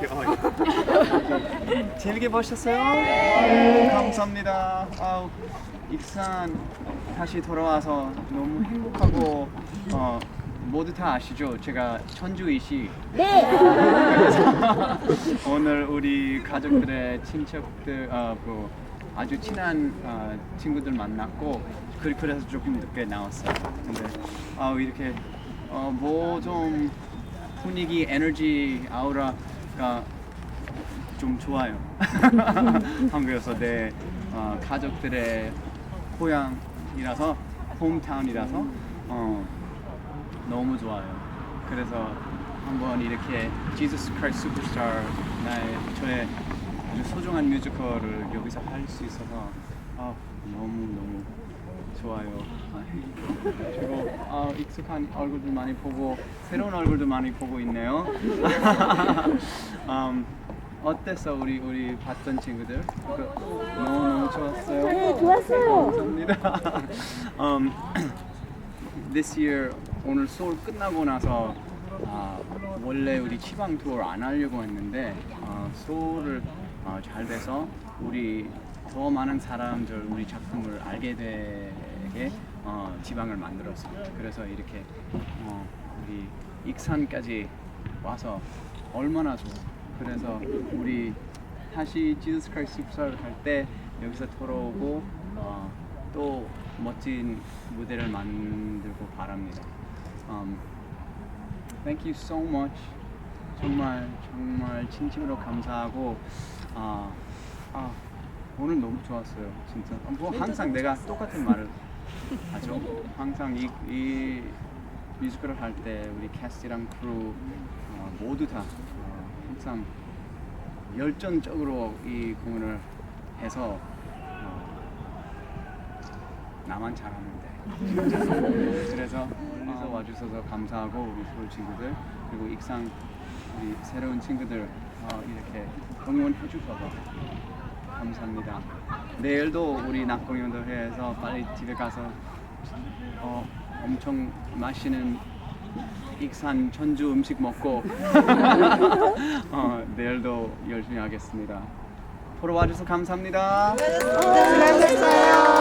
땡큐. 어, 재밌게 보셨어요? 네, 감사합니다. 아우, 익산 다시 돌아와서 너무 행복하고 어, 모두 다 아시죠? 제가 천주이시. 네. 오늘 우리 가족들의 친척들 어, 그 아주 친한 어, 친구들 만났고 그- 그래서 조금 늦게 나왔어요. 근데 아 이렇게 어, 뭐 좀 분위기, 에너지, 아우라가 좀 좋아요. 한국에서 내 어, 가족들의 고향이라서 홈타운이라서 어, 너무 좋아요. 그래서 한번 이렇게 지저스 크라이스트 슈퍼스타 나의 저의 아주 소중한 뮤지컬을 여기서 할 수 있어서 너무 좋아요. 그리고 아, 익숙한 얼굴들 많이 보고 새로운 얼굴도 많이 보고 있네요. 음, 어땠어 우리 우리 봤던 친구들? 그, 너무 너무 좋았어요. 네, 좋았어요. 감사합니다. um, this year 오늘 서울 끝나고 나서 아, 원래 우리 지방 투어를 안 하려고 했는데 아, 서울을 아, 잘 돼서 우리 더 많은 사람들 우리 작품을 알게 되게 어, 지방을 만들었어요. 그래서 이렇게 어, 우리 익산까지 와서 얼마나 좋아. 그래서 우리 다시 지저스 크라이스트 숲사를 갈때 여기서 돌아오고 어, 또 멋진 무대를 만들고 바랍니다. Um, thank you so much. 정말 정말 진심으로 감사하고 아, 아 오늘 너무 좋았어요. 진짜. 뭐 항상 내가 똑같은 말을 하죠. 항상 이, 이 뮤지컬을 할 때 우리 캐스트랑 크루 어, 모두 다 어, 항상 열정적으로 이 공연을 해서 어, 나만 잘하는데 그래서 여기서 와주셔서 감사하고 우리 서울 친구들 그리고 익상 우리 새로운 친구들 어, 이렇게 공연해 주셔서 감사합니다. 내일도 우리 낮 공연도 해서 빨리 집에 가서 어, 엄청 맛있는 익산 전주 음식 먹고 어, 내일도 열심히 하겠습니다. 보러 와주셔서 감사합니다. 수고하셨어요.